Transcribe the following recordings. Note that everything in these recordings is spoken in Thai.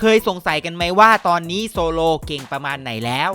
เคยสงสัยกันไหมว่าตอนนี้โซโลเก่งประมาณไหนแล้ว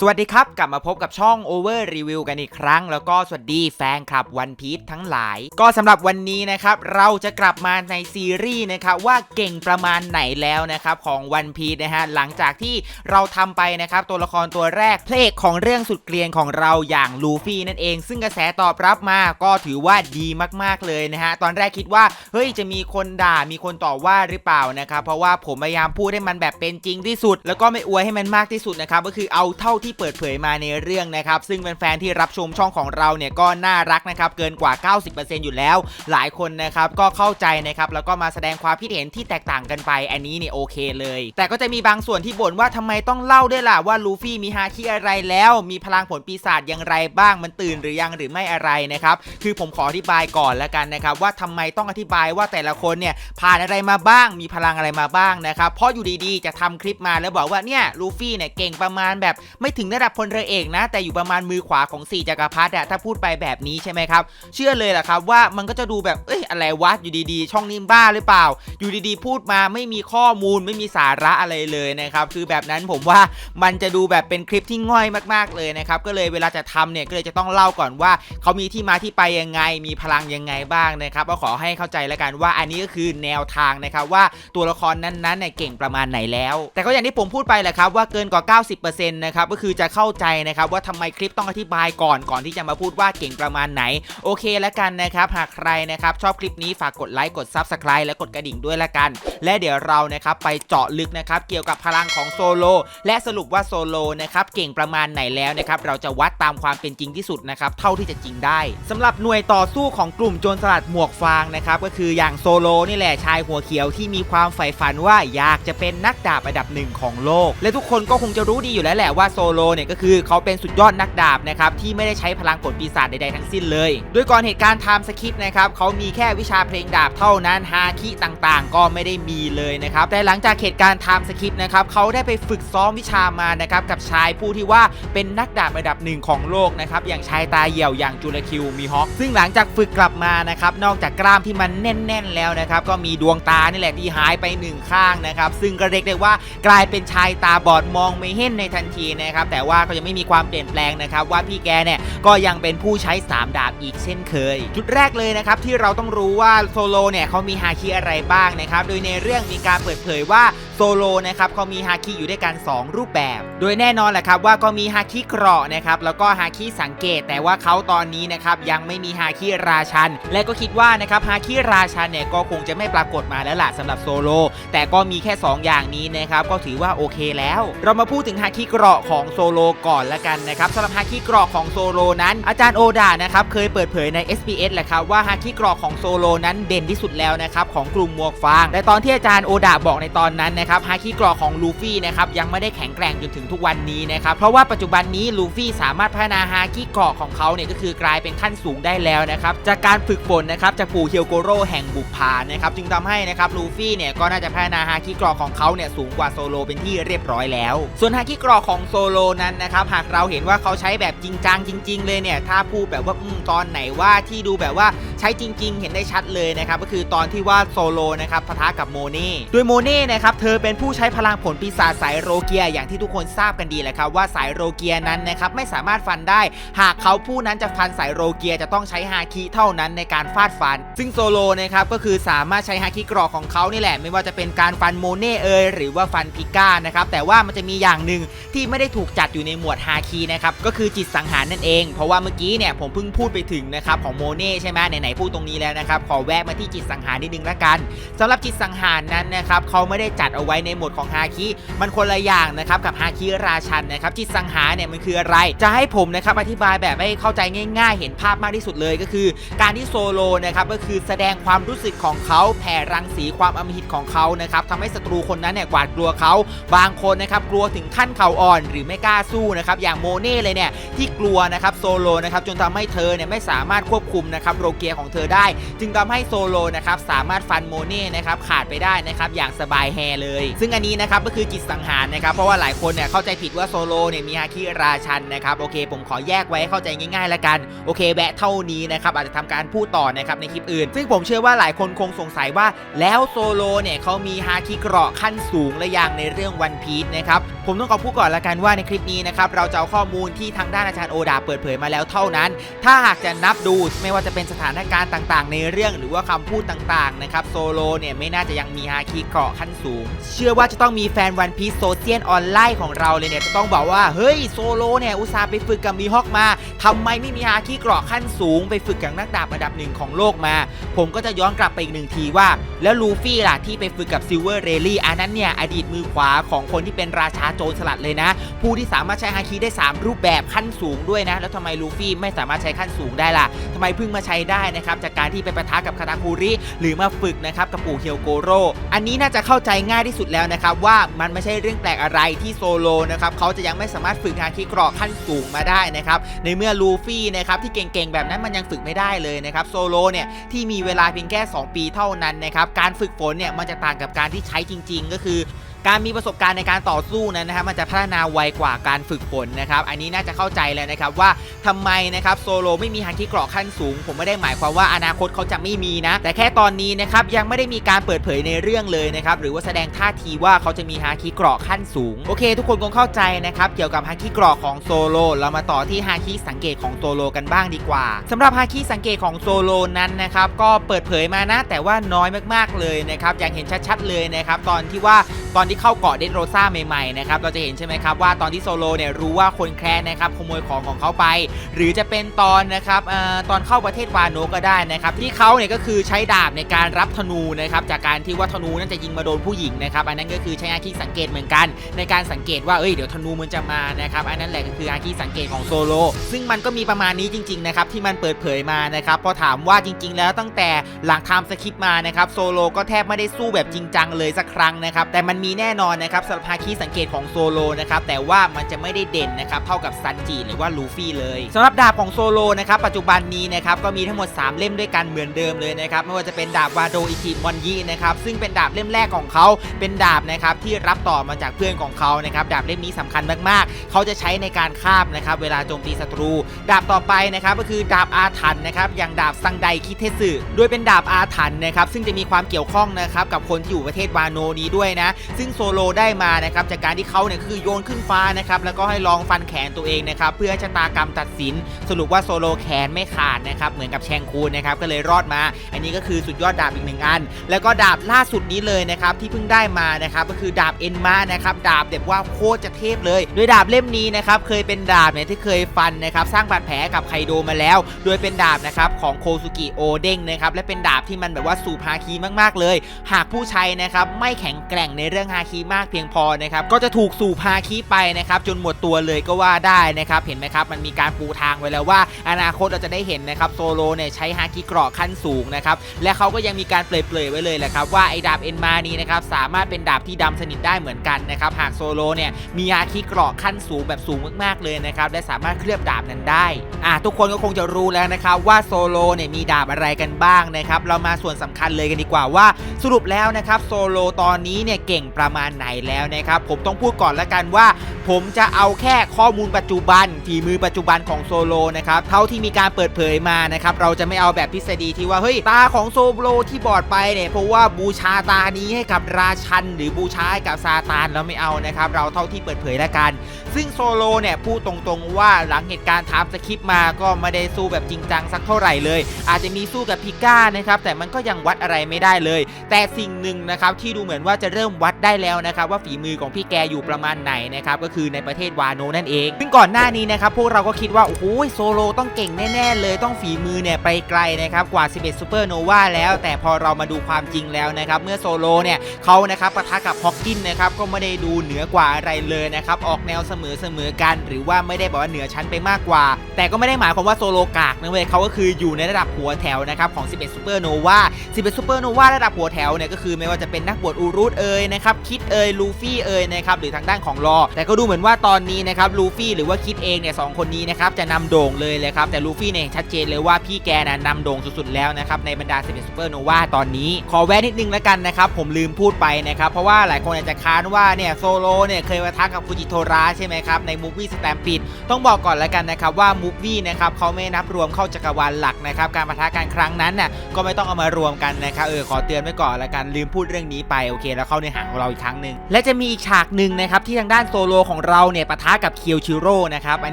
สวัสดีครับ กลับมาพบกับช่อง Over Review กันอีกครั้ง แล้วก็สวัสดีแฟนคลับ One Piece ทั้งหลาย ก็สำหรับวันนี้นะครับ เราจะกลับมาในซีรีส์นะครับว่าเก่งประมาณไหนแล้วนะครับ ของ One Piece นะฮะ หลังจากที่เราทำไปนะครับ ตัวละครตัวแรกเพลงของเรื่องสุดเกลียนของเราอย่างลูฟี่นั่นเอง ซึ่งกระแสตอบรับมาก็ถือว่าดีมากๆเลยนะฮะตอนแรกคิดว่าเฮ้ยจะมีคนด่ามีคนต่อว่าหรือเปล่านะครับเพราะว่าผมพยายามพูดให้มันแบบเป็นจริงที่สุด แล้วก็ไม่อวยให้มันมากที่สุดนะครับก็คือเอาเท่าที่ที่เปิดเผยมาในเรื่องนะครับซึ่งแฟนๆที่รับชมช่องของเราเนี่ยก็น่ารักนะครับเกินกว่า 90%อยู่แล้ว หลายคนนะครับก็เข้าใจนะครับแล้วก็มาแสดงความคิดเห็นที่แตกต่างกันไป อันนี้เนี่ยโอเคเลย แต่ก็จะมีบางส่วนที่บ่นว่าทำไมต้องเล่าด้วยล่ะว่าลูฟี่มีฮาคิอะไรแล้ว มีพลังผลปีศาจอย่างไรบ้างมันตื่นหรือยังหรือไม่อะไรนะครับคือผมขออธิบายก่อนแล้วกันนะครับว่าทำไมต้องอธิบายว่าแต่ละคนเนี่ยผ่านอะไรมาบ้าง มีพลังอะไรมาบ้างนะครับเพราะอยู่ดีๆ จะทำคลิปมาแล้วบอกว่าเนี่ยลูฟี่เนี่ยเก่งประมาณแบบไม่ถึงระดับพลเรือเอกนะ แต่อยู่ประมาณมือขวาของสี่จักรพรรดิอะถ้าพูดไปแบบนี้ใช่ไหมครับ เชื่อเลยแหละครับว่ามันก็จะดูแบบเอ้ยอะไรวะอยู่ดีๆ ช่องนี้บ้าหรือเปล่า อยู่ดีๆ พูดมาไม่มีข้อมูลไม่มีสาระอะไรเลยนะครับคือแบบนั้นผมว่ามันจะดูแบบเป็นคลิปที่ง่อยมากๆเลยนะครับก็เลยเวลาจะทำเนี่ยก็เลยจะต้องเล่าก่อนว่าเขามีที่มาที่ไปยังไงมีพลังยังไงบ้างนะครับก็ขอให้เข้าใจแล้วกันว่าอันนี้ก็คือแนวทางนะครับว่าตัวละครนั้นๆเนี่ยเก่งประมาณไหนแล้ว แต่ก็อย่างที่ผมพูดไปแหละครับว่าเกินกว่า 90%นะครับก็คือือจะเข้าใจนะครับว่าทำไมคลิปต้องอธิบายก่อนก่อนที่จะมาพูดว่าเก่งประมาณไหน โอเคแล้วกันนะครับ หากใครนะครับชอบคลิปนี้ฝากกดไลค์กด Subscribe และกดกระดิ่งด้วยละกัน และเดี๋ยวเรานะครับไปเจาะลึกนะครับเกี่ยวกับพลังของโซโลและสรุปว่าโซโลนะครับเก่งประมาณไหนแล้วนะครับเราจะวัดตามความเป็นจริงที่สุดนะครับเท่าที่จะจริงได้สำหรับหน่วยต่อสู้ของกลุ่มโจรสลัดหมวกฟางนะครับก็คืออย่างโซโลนี่แหละชายหัวเขียวที่มีความใฝ่ฝันว่าอยากจะเป็นนักดาบระดับหนึ่งของโลก และทุกคนก็คงจะรู้ดีอยู่แล้วแหละว่าโซโลเนี่ยก็คือเขาเป็นสุดยอดนักดาบนะครับที่ไม่ได้ใช้พลังผลปีศาจใดๆทั้งสิ้นเลยโดยก่อนเหตุการณ์ไทม์สคริปต์นะครับเขามีแค่วิชาเพลงดาบเท่านั้นฮาคิต่างๆ ก็ไม่ได้มีเลยนะครับแต่หลังจากเหตุการณ์ไทม์สคริปต์นะครับเขาได้ไปฝึกซ้อมวิชามานะครับกับชายผู้ที่ว่าเป็นนักดาบระดับหนึ่งของโลกนะครับอย่างชายตาเหี่ยวอย่างจูเลคิวมีฮอคซึ่งหลังจากฝึกกลับมานะครับนอกจากกล้ามที่มันแน่น ๆ แล้วนะครับก็มีดวงตานี่แหละที่หายไปหนึ่งข้างนะครับซึ่งก็เรียกได้ว่ากลายเป็นชายตาบอดมองไม่เห็นในทันทีนะครับแต่ว่าก็ยังไม่มีความเปลี่ยนแปลงนะครับว่าพี่แกเนี่ยก็ยังเป็นผู้ใช้ 3 ดาบอีกเช่นเคย จุดแรกเลยนะครับที่เราต้องรู้ว่าโซโลเนี่ยเขามีฮาคิอะไรบ้างนะครับโดยในเรื่องมีการเปิดเผยว่าโซโลนะครับเขามีฮาคิอยู่ด้วยกัน 2 รูปแบบ โดยแน่นอนแหละครับว่าก็มีฮาคิเกราะนะครับแล้วก็ฮาคิสังเกต แต่ว่าเขาตอนนี้นะครับยังไม่มีฮาคิราชัน และก็คิดว่านะครับฮาคิราชันเนี่ยก็คงจะไม่ปรากฏมาแล้วล่ะสำหรับโซโลแต่ก็มีแค่ 2 อย่างนี้นะครับก็ถือว่าโอเคแล้ว เรามาพูดถึงฮาคิเกราะของโซโลก่อนละกันนะครับสำหรับฮาคิเกราะของโซโลนั้น อาจารย์โอดานะครับเคยเปิดเผยใน SBS แหละครับว่าฮาคิเกราะของโซโลนั้นเด่นที่สุดแล้วนะครับของกลุ่มหมวกฟางแต่ตอนที่อาจารย์โอดาบอกในตอนนั้นนะครับฮาคิเกราะของลูฟี่นะครับยังไม่ได้แข็งแกร่งจนถึงทุกวันนี้นะครับเพราะว่าปัจจุบันนี้ลูฟี่สามารถพัฒนาฮาคิเกราะของเขาเนี่ยก็คือกลายเป็นขั้นสูงได้แล้วนะครับจากการฝึกฝนนะครับจากปู่เฮียวโกโร่แห่งบุพพานะครับจึงทำให้นะครับลูฟี่เนี่ยก็น่าจะพัฒนาฮาคิเกราะของเขาเนี่ยสูงกว่าโซโลเป็นที่เรียบร้อยแล้ว ส่วนฮาคิกราะของโซโลนั้นนะครับหากเราเห็นว่าเขาใช้แบบจริงจังจริง ๆ เลยเนี่ยถ้าพูดแบบว่าอตอนไหนว่าที่ดูแบบว่าใช้จริง ๆ เห็นได้ชัดเลยนะครับก็คือตอนที่ว่าโซโลนะครับปะทะกับโมเน่โดยโมเน่นะครับเธอเป็นผู้ใช้พลังผลปีศาจสายโรเกียอย่างที่ทุกคนทราบกันดีแหละครับว่าสายโรเกียนั้นนะครับไม่สามารถฟันได้ หากเขาผู้นั้นจะฟันสายโรเกียจะต้องใช้ฮาคิเท่านั้นในการฟาดฟัน ซึ่งโซโลนะครับก็คือสามารถใช้ฮาคิกรอกของเขานี่แหละ ไม่ว่าจะเป็นการฟันโมเน่เอยหรือว่าฟันพิก้านะครับแต่ว่ามันจะมีอย่างหนึ่งที่ไม่ได้ถูกจัดอยู่ในหมวดฮาคินะครับก็คือจิตสังหารนั่นเอง เพราะว่าเมื่อกี้เนี่ยผมเพิ่งพูดไปถึงนะครับของโมเน่ใช่ไหมไหนๆพูดตรงนี้แล้วนะครับขอแวะมาที่จิตสังหารนิดนึงละกันสำหรับจิตสังหารนั้นนะครับเขาไม่ได้จัดเอาไว้ในหมวดของฮาคิมันคนละอย่างนะครับกับฮาคิราชันนะครับจิตสังหารเนี่ยมันคืออะไร จะให้ผมนะครับอธิบายแบบให้เข้าใจง่าย ๆ เห็นภาพมากที่สุดเลยก็คือ การที่โซโลนะครับก็คือแสดงความรู้สึกของเขาแผ่รังสีความอมหิตของเขานะครับทำให้ศัตรูคนนั้นเนี่ยหวาดกลัวเขาบางคนนะครับกลัวถึงขั้นเข่าอ่อน หรือไม่ไม่กล้าสู้นะครับอย่างโมเน่เลยเนี่ยที่กลัวนะครับโซโลนะครับจนทำให้เธอเนี่ยไม่สามารถควบคุมนะครับโรเกียของเธอได้ จึงทำให้โซโลนะครับสามารถฟันโมเน่นะครับขาดไปได้นะครับอย่างสบายแฮเลย ซึ่งอันนี้นะครับก็คือจิตสังหารนะครับเพราะว่าหลายคนเนี่ยเข้าใจผิดว่าโซโลเนี่ยมีฮาคิราชันนะครับโอเค ผมขอแยกไว้เข้าใจง่ายๆละกันโอเคแวะเท่านี้นะครับอาจจะทำการพูดต่อนะครับในคลิปอื่น ซึ่งผมเชื่อว่าหลายคนคงสงสัยว่าแล้วโซโลเนี่ยเขามีฮาคิเกราะขั้นสูงและอย่างในเรื่องวันพีชนะครับ ผมต้องขอพูดก่อนละกันว่าในคลิปนี้นะครับเราจะเอาข้อมูลที่ทางด้านอาจารย์โอดาเปิดเผยมาแล้วเท่านั้น ถ้าหากจะนับดูไม่ว่าจะเป็นสถานการณ์ต่างๆ ในเรื่องหรือว่าคำพูดต่างๆนะครับโซโลเนี่ยไม่น่าจะยังมีฮาคิเกาะขั้นสูง เชื่อว่าจะต้องมีแฟนวันพีซโซเชียลออนไลน์ของเราเลยเนี่ยจะต้องบอกว่าเฮ้ยโซโลเนี่ยอุตส่าห์ไปฝึกกับมีฮอกมาทำไมไม่มีฮาคิเกาะขั้นสูง ไปฝึกกับนักดาบอันดับหนึ่งของโลกมา ผมก็จะย้อนกลับไปอีกหนึ่งทีว่า แล้วลูฟี่ล่ะที่ไปฝึกกับซิลเวอร์เรลลี่อันนั้นเนี่ยอดีตมือขวาของคนที่เป็นราชาโจรสลัดเลยนะ ผู้ที่สามารถใช้ฮาคิได้ 3 รูปแบบขั้นสูงด้วยนะ แล้วทำไมลูฟี่ไม่สามารถใช้ขั้นสูงได้ล่ะทำไมเพิ่งมาใช้ได้นะครับ จากการที่ไปปะทะกับคาตาคุริ หรือมาฝึกนะครับกับปู่เฮียวโกโร่ อันนี้น่าจะเข้าใจง่ายที่สุดแล้วนะครับว่ามันไม่ใช่เรื่องแปลกอะไรที่โซโลนะครับเขาจะยังไม่สามารถฝึกฮาคิเกราะขั้นสูงมาได้นะครับในเมื่อลูฟี่นะครับที่เก่งๆแบบนั้นมันยังฝึกไม่ได้เลยนะครับโซโลเนี่ยที่มีเวลาเพียงแค่ 2 ปีเท่านั้นนะครับการฝึกฝนเนี่ยมันจะต่างกับการที่ใช้จริง ๆ ก็คือ การมีประสบการณ์ในการต่อสู้นั้นนะครับมันจะพัฒนาไวกว่าการฝึกฝนนะครับ อันนี้น่าจะเข้าใจแล้วนะครับว่าทำไมนะครับโซโลไม่มีฮันคิเกราะขั้นสูง ผมไม่ได้หมายความว่าอนาคตเขาจะไม่มีนะ แต่แค่ตอนนี้นะครับยังไม่ได้มีการเปิดเผยในเรื่องเลยนะครับหรือว่าแสดงท่าทีว่าเขาจะมีฮาคิเกราะขั้นสูงโอเค ทุกคนคงเข้าใจนะครับเกี่ยวกับฮาคิเกราะของโซโลเรามาต่อที่ฮาคิสังเกตของโซโลกันบ้างดีกว่าสำหรับฮาคิสังเกตของโซโลนั้นนะครับก็เปิดเผยมานะ แต่ว่าน้อยมากๆเลยนะครับอย่างเห็นชัดๆเลยนะครับตอนที่ว่าตอนที่เข้าเกาะเดนโรซ่าใหม่ๆนะครับเราจะเห็นใช่ไหมครับว่าตอนที่โซโลเนี่ยรู้ว่าคนแคร์นะครับขโมยของของเขาไป หรือจะเป็นตอนนะครับเออตอนเข้าประเทศวาโนก็ได้นะครับที่เขาเนี่ยก็คือใช้ดาบในการรับธนูนะครับจากการที่ว่าธนูนั้นจะยิงมาโดนผู้หญิงนะครับอันนั้นก็คือใช้อาคีสังเกตเหมือนกัน ในการสังเกตว่าเอ้ยเดี๋ยวธนูมันจะมานะครับอันนั้นแหละก็คืออาคีสังเกตของโซโลซึ่งมันก็มีประมาณนี้จริงๆนะครับที่มันเปิดเผยมานะครับพอถามว่าจริง ๆ แล้วตั้งแต่หลังไทม์สคริปต์มานะครับโซโลก็แทบไม่ได้สู้แบบจริงจังเลยสักครั้งนะครับแต่มันมีแน่นอนนะครับสำหรับฮาคิสังเกตของโซโลนะครับแต่ว่ามันจะไม่ได้เด่นนะครับเท่ากับซันจิหรือว่าลูฟี่เลยสำหรับดาบของโซโลนะครับปัจจุบันนี้นะครับก็มีทั้งหมด 3 เล่มด้วยกันเหมือนเดิมเลยนะครับไม่ว่าจะเป็นดาบวาโดอิจิมอนยินะครับซึ่งเป็นดาบเล่มแรกของเขาเป็นดาบนะครับที่รับต่อมาจากเพื่อนของเขานะครับดาบเล่มนี้สำคัญมากๆ เขาจะใช้ในการคาบนะครับเวลาโจมตีศัตรู ดาบต่อไปนะครับก็คือดาบอาถรรพ์นะครับอย่างดาบซังไดคิเทสึโดยเป็นดาบอาถรรพ์นะครับซึ่งจะมีความเกี่ยวข้องนะครับกับคนที่อยู่ประเทศวาโนนี้ด้วยนะซึ่งโซโลได้มานะครับจากการที่เขาเนี่ยคือโยนขึ้นฟ้านะครับแล้วก็ให้ลองฟันแขนตัวเองนะครับเพื่อชะตากรรมตัดสิน สรุปว่าโซโลแขนไม่ขาดนะครับเหมือนกับแชงคูนนะครับก็เลยรอดมา อันนี้ก็คือสุดยอดดาบอีกหนึ่งอัน แล้วก็ดาบล่าสุดนี้เลยนะครับที่เพิ่งได้มานะครับก็คือดาบเอ็นมานะครับดาบแบบว่าโคตรจะเทพเลยโดยดาบเล่มนี้นะครับเคยเป็นดาบเนี่ยที่เคยฟันนะครับสร้างบาดแผลกับไคโดมาแล้ว โดยเป็นดาบนะครับของโคซุกิโอเด้งนะครับและเป็นดาบที่มันแบบว่าสูบฮาคีมากๆเลย หากผู้ใช้นะครับไม่แข็งแกร่งในเรื่องฮาคีมากเพียงพอนะครับก็จะถูกสูบฮาคีไปนะครับจนหมดตัวเลยก็ว่าได้นะครับเห็นไหมครับมันมีการปูทางไว้แล้วว่า อนาคตเราจะได้เห็นนะครับโซโลเนี่ยใช้ฮาคิเกราะขั้นสูงนะครับและเขาก็ยังมีการเปลยๆไว้เลยแหละครับว่าไอ้ดาบเอ็นมานี้นะครับสามารถเป็นดาบที่ดำสนิทได้เหมือนกันนะครับหากโซโลเนี่ยมีฮาคิเกราะขั้นสูงแบบสูงมากๆเลยนะครับและสามารถเคลือบดาบนั้นได้อะทุกคนก็คงจะรู้แล้วนะครับว่าโซโลเนี่ยมีดาบอะไรกันบ้างนะครับเรามาส่วนสำคัญเลยกันดีกว่าว่าสรุปแล้วนะครับโซโลตอนนี้เนี่ยเก่งประมาณไหนแล้วนะครับผมต้องพูดก่อนล้วกันว่า ผมจะเอาแค่ข้อมูลปัจจุบันฝีมือปัจจุบันของโซโลนะครับเท่าที่มีการเปิดเผยมานะครับเราจะไม่เอาแบบทฤษฎีที่ว่าเฮ้ยตาของโซโลที่บอดไปเนี่ยเพราะว่าบูชาตานี้ให้กับราชัน หรือบูชาให้กับซาตานเราไม่เอานะครับเราเท่าที่เปิดเผยล้วกัน ซึ่งโซโลเนี่ยพูดตรงๆว่าหลังเหตุการณ์ทามสคริปมาก็ไม่ได้สู้แบบจริงจังสักเท่าไหร่เลย อาจจะมีสู้กับพิก้านะครับแต่มันก็ยังวัดอะไรไม่ได้เลย แต่สิ่งหนึ่งนะครับที่ดูเหมือนว่าจะเริ่มวัดได้แล้วนะครับว่าฝีมือของพี่แกอยู่ประมาณไหนนะครับก็คือในประเทศวาโนนั่นเอง ซึ่งก่อนหน้านี้นะครับพวกเราก็คิดว่าโอ้โหโซโลต้องเก่งแน่ๆเลยต้องฝีมือเนี่ยไปไกลนะครับกว่า 11ซูเปอร์โนวาแล้วแต่พอเรามาดูความจริงแล้วนะครับเมื่อโซโลเนี่ยเขานะครับปะทะกับฮอกกินนะครับก็ไม่ได้ดูเหนือกว่าอะไรเลยนะครับออกแนวเสมอๆกัน หรือว่าไม่ได้บอกว่าเหนือชั้นไปมากกว่า แต่ก็ไม่ได้หมายความว่าโซโลกากนะเว้ยเขาก็คืออยู่ในระดับหัวแถวนะครับของ 11ซูเปอร์โนวา11ซูเปอร์โนวาระดับหัวแถวเนี่ยก็คือไม่ว่าจะเป็นนักบวชอูรุตเอ่ยนะครับนะครับคิดเอยลูฟี่เอยนะครับหรือทางด้านของรอ แต่ก็ดูเหมือนว่าตอนนี้นะครับลูฟี่หรือว่าคิดเองเนี่ยสองคนนี้นะครับจะนำโด่งเลยเลยครับแต่ลูฟี่เนี่ยชัดเจนเลยว่าพี่แกนะนำโด่งสุดๆแล้วนะครับในบรรดา11ซูเปอร์โนวาตอนนี้ขอแวะนิดนึงแล้วกันนะครับผมลืมพูดไปนะครับเพราะว่าหลายคนอาจจะค้านว่าเนี่ยโซโลเนี่ยเคยมาทักกับฟูจิโทระใช่ไหมครับในมูฟวี่สแตมปิดต้องบอกก่อนแล้วกันนะครับว่ามูฟวี่นะครับเขาไม่นับรวมเข้าจักรวาลหลักนะครับการปะทะกันครั้งนั้นน่ะก็ไม่ต้องเอามารวมกันนะครับเออขอเตือนไว้ก่อนแล้วกันลืมพูดเรื่องนี้ไปโอเค แล้วเข้าเนื้อหาของเราอีกครั้งหนึ่งและจะมีอีกฉากหนึ่งนะครับที่ทางด้านโซโลของเราเนี่ยปะทะกับเคียวชิโร่นะครับอัน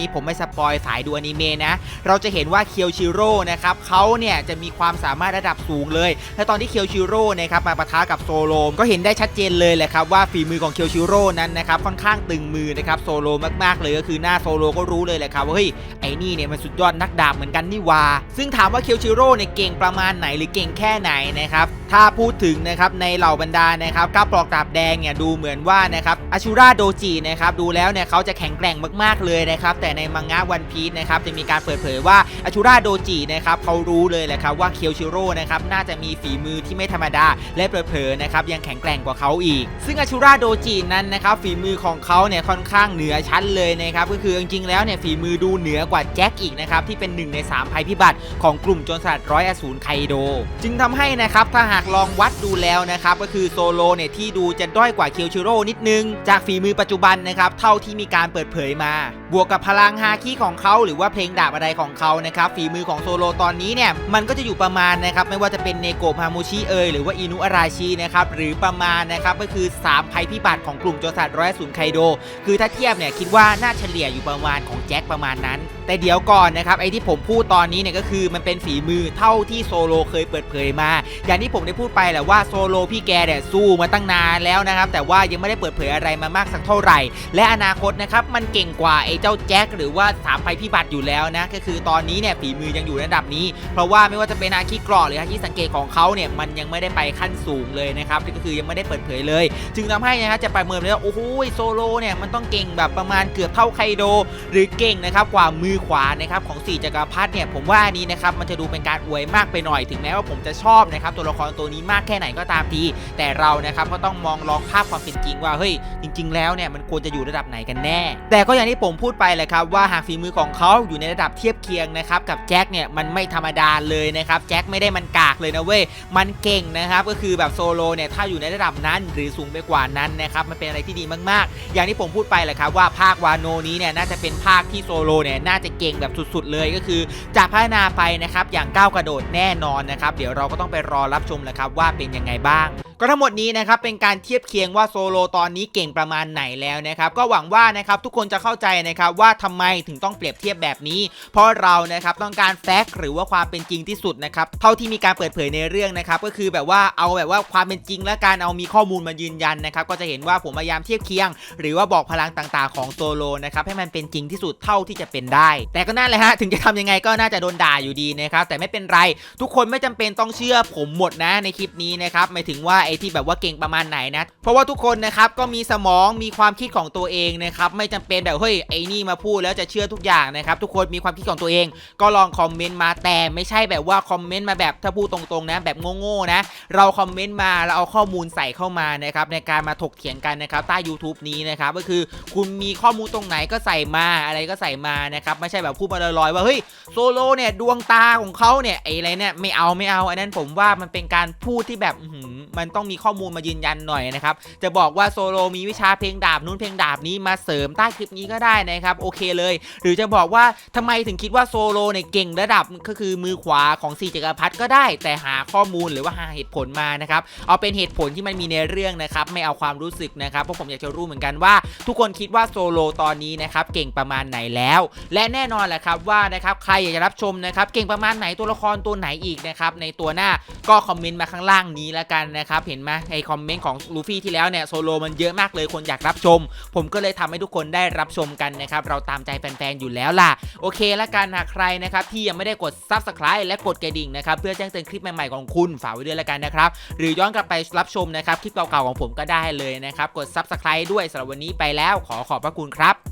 นี้ผมไม่สปอยสายดูอนิเมะนะเราจะเห็นว่าเคียวชิโร่นะครับเขาเนี่ยจะมีความสามารถระดับสูงเลยและตอนที่เคียวชิโร่นะครับมาปะทะกับโซโลก็เห็นได้ชัดเจนเลยแหละครับว่าฝีมือของเคียวชิโร่นั้นนะครับค่อนข้างตึงมือนะครับโซโลมากๆเลยก็คือหน้าโซโลก็รู้เลยแหละครับว่าเฮ้ยไอ้นี่เนี่ยมันสุดยอดนักดาบเหมือนกันนี่วาซึ่งถามว่าเคียวชิโร่เนี่ยเก่งประมาณไหนหรือเก่งแค่ไหนนะครับถ้าพูดถึงนะครับในเหล่าบรรดานะครับก้าปลอกดาบแดงเนี่ยดูเหมือนว่านะครับอาชูราโดจินะครับดูแล้วเนี่ยเขาจะแข็งแกร่งมากๆเลยนะครับแต่ในมังงะวันพีชนะครับจะมีการเปิดเผยว่าอาชูราโดจินะครับเขารู้เลยแหละครับว่าเคียวชิโร่นะครับน่าจะมีฝีมือที่ไม่ธรรมดา และเผลอๆนะครับยังแข็งแกร่งกว่าเขาอีก ซึ่งอาชูราโดจินั้นนะครับฝีมือของเขาเนี่ยค่อนข้างเหนือชั้นเลยนะครับก็คือจริงๆแล้วเนี่ยฝีมือดูเหนือกว่าแจ็คอีกนะครับที่เป็นหนึ่งในสามภัยพิบัติของกลุ่มโจรสลัดร้อยอสูรไคโด จึงทำให้นะครับถ้าหากลองวัดดูแล้วนะครับก็คือโซโลเนี่ยที่ดูจะด้อยกว่าเคียวชิโร่นิดนึง จากฝีมือปัจจุบันนะครับเท่าที่มีการเปิดเผยมา บวกกับพลังฮาคิของเขาหรือว่าเพลงดาบอะไรของเขานะครับฝีมือของโซโลตอนนี้เนี่ยมันก็จะอยู่ประมาณนะครับไม่ว่าจะเป็นเนโกะฮามูชิเอยหรือว่าอินุอาราชินะครับหรือประมาณนะครับก็คือ 3 ภัยพิบัติของกลุ่มโจรสลัดร้อยอสูรไคโด คือถ้าเทียบเนี่ยคิดว่าน่าเฉลี่ยอยู่ประมาณของแจ็คประมาณนั้นแต่เดี๋ยวก่อนนะครับไอ้ที่ผมพูดตอนนี้เนี่ยก็คือมันเป็นฝีมือเท่าที่โซโลเคยเปิดเผยมา อย่างที่ผมได้พูดไปแหละว่าโซโลพี่แกเนี่ยสู้มาตั้งนานแล้วนะครับแต่ว่ายังไม่ได้เปิดเผยอะไรมามากสักเท่าไหร่ และอนาคตนะครับมันเก่งกว่าไอ้เจ้าแจ็คหรือว่าสามภัยพิบัติอยู่แล้วนะก็คือตอนนี้เนี่ยฝีมือยังอยู่ระดับนี้ เพราะว่าไม่ว่าจะเป็นอาคิกรอหรืออาคิสังเกตของเขาเนี่ยมันยังไม่ได้ไปขั้นสูงเลยนะครับก็คือยังไม่ได้เปิดเผยเลย จึงทำให้นะครับจะประเมินเลยว่าโอ้โหโซโลเนี่ยมันต้องเก่งแบบประมาณเกือบเท่าไคโด หรือเก่งนะครับกว่ามือขวานะครับของสี่จักรพรรดิเนี่ยผมว่านนี้นะครับมันจะดูเป็นการอวยมากไปหน่อยถึงแม้ว่าผมจะชอบนะครับตัวละครตัวนี้มากแค่ไหนก็ตามที แต่เรานะครับก็ต้องมองลองภาพความเป็นจริงว่าเฮ้ยจริง ๆ แล้วเนี่ยมันควรจะอยู่ระดับไหนกันแน่ แต่ก็อย่างที่ผมพูดไปแหละครับว่าหากฝีมือของเขาอยู่ในระดับเทียบเคียงนะครับกับแจ็คเนี่ยมันไม่ธรรมดาเลยนะครับแจ็คไม่ได้มันกากเลยนะเว้ยมันเก่งนะครับก็คือแบบโซโลเนี่ยถ้าอยู่ในระดับนั้นหรือสูงไปกว่านั้นนะครับมันเป็นอะไรที่ดีมากๆ อย่างที่ผมพูดไปแหละครับว่าภาควาโนนี้เนี่ยน่าจะเป็นภาคที่โซโลเนี่ยน่าจะเก่งแบบสุดๆเลยก็คือ จะพัฒนาไปนะครับอย่างก้าวกระโดดแน่นอนนะครับ เดี๋ยวเราก็ต้องไปรอรับชมแหละครับว่าเป็นยังไงบ้างก็ทั้งหมดนี้นะครับเป็นการเทียบเคียงว่าโซโลตอนนี้เก่งประมาณไหนแล้วนะครับก็หวังว่านะครับทุกคนจะเข้าใจนะครับว่าทำไมถึงต้องเปรียบเทียบแบบนี้ เพราะเรานะครับต้องการแฟกต์หรือว่าความเป็นจริงที่สุดนะครับเท่าที่มีการเปิดเผยในเรื่องนะครับก็คือแบบว่าเอาแบบว่าความเป็นจริงและการเอามีข้อมูลมายืนยันนะครับก็จะเห็นว่าผมพยายามเทียบเคียง หรือว่าบอกพลังต่างๆ ของโซโลนะครับให้มันเป็นจริงที่สุดเท่าที่จะเป็นได้ แต่ก็นั่นแหละฮะถึงจะทำยังไงก็น่าจะโดนด่าอยู่ดีนะครับแต่ไม่เป็นไร ทุกคนไม่จำเป็นต้องเชื่อผมหมดนะในคลิปนี้นะครับหมายถึงว่าไอที่แบบว่าเก่งประมาณไหนนะ เพราะว่าทุกคนนะครับก็มีสมองมีความคิดของตัวเองนะครับไม่จำเป็นแบบเฮ้ยไอ้นี่มาพูดแล้วจะเชื่อทุกอย่างนะครับทุกคนมีความคิดของตัวเอง ก็ลองคอมเมนต์มาแต่ไม่ใช่แบบว่าคอมเมนต์มาแบบถ้าพูดตรงๆนะ แบบโง่ๆนะ เราคอมเมนต์มาแล้วเอาข้อมูลใส่เข้ามานะครับในการมาถกเถียงกันนะครับใต้ YouTube นี้นะครับก็คือคุณมีข้อมูลตรงไหนก็ใส่มาอะไรก็ใส่มานะครับไม่ใช่แบบพูดมาลอยๆว่าเฮ้ยโซโลเนี่ยดวงตาของเขาเนี่ยไอ้อะไรเนี่ยไม่เอาไม่เอาอันนั้นผมว่ามันเป็นการพูดที่แบบมันต้องมีข้อมูลมายืนยันหน่อยนะครับ จะบอกว่าโซโลมีวิชาเพลงดาบนู้นเพลงดาบนี้มาเสริมใต้คลิปนี้ก็ได้นะครับโอเคเลย หรือจะบอกว่าทำไมถึงคิดว่าโซโลเนี่ยเก่งระดับก็คือมือขวาของสีจักรพรรดิก็ได้ แต่หาข้อมูลหรือว่าหาเหตุผลมานะครับเอาเป็นเหตุผลที่มันมีในเรื่องนะครับไม่เอาความรู้สึกนะครับเพราะผมอยากจะรู้เหมือนกันว่า ทุกคนคิดว่าโซโลตอนนี้นะครับเก่งประมาณไหนแล้ว และแน่นอนแหละครับว่านะครับใครอยากจะรับชมนะครับเก่งประมาณไหนตัวละครตัวไหนอีกนะครับในตัวหน้าก็คอมเมนต์มาข้างล่างนี้แล้วกันนะครับเห็นไหมไอคอมเมนต์ของลูฟี่ที่แล้วเนี่ยโซโลมันเยอะมากเลยคนอยากรับชม ผมก็เลยทำให้ทุกคนได้รับชมกันนะครับเราตามใจแฟนๆอยู่แล้วล่ะ โอเคแล้วกันหากใครนะครับที่ยังไม่ได้กด Subscribe และกดกระดิ่งนะครับเพื่อแจ้งเตือนคลิปใหม่ๆของคุณฝากไว้ด้วยแล้วกันนะครับหรือย้อนกลับไปรับชมนะครับคลิปเก่าๆของผมก็ได้เลยนะครับกด Subscribe ด้วยสำหรับวันนี้ไปแล้ว ขอขอบพระคุณครับ